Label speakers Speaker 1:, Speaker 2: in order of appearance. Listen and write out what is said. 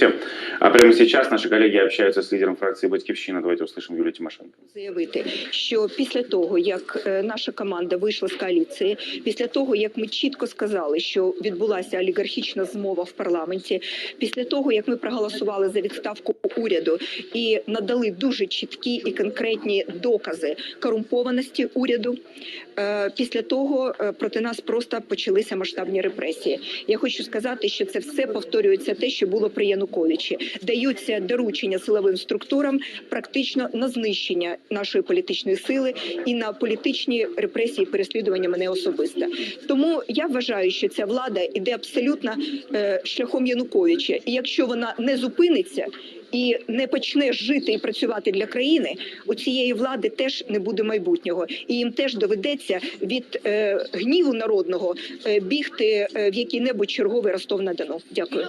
Speaker 1: Видите? А прямо сейчас наши коллеги общаются с лидером фракции «Батькивщина». Давайте услышим Юлию Тимошенко.
Speaker 2: заявити, що після того, як е, наша команда вийшла з коаліції, після того як ми чітко сказали, що відбулася олігархічна змова в парламенті, після того як ми проголосували за відставку уряду і надали дуже чіткі і конкретні докази корумпованості уряду. е, Після того е, проти нас просто почалися масштабні репресії. Я хочу сказати, що це все повторюється те, що було при Януковичі. Даються доручення силовим структурам практично на знищення нашої політичної сили і на політичні репресії, переслідування мене особисто. Тому я вважаю, що ця влада іде абсолютно е, шляхом Януковича. І якщо вона не зупиниться. І не почне жити і працювати для країни, у цієї влади теж не буде майбутнього, і їм теж доведеться від е, гніву народного е, бігти е, в який-небудь черговий Ростов на Дону. Дякую.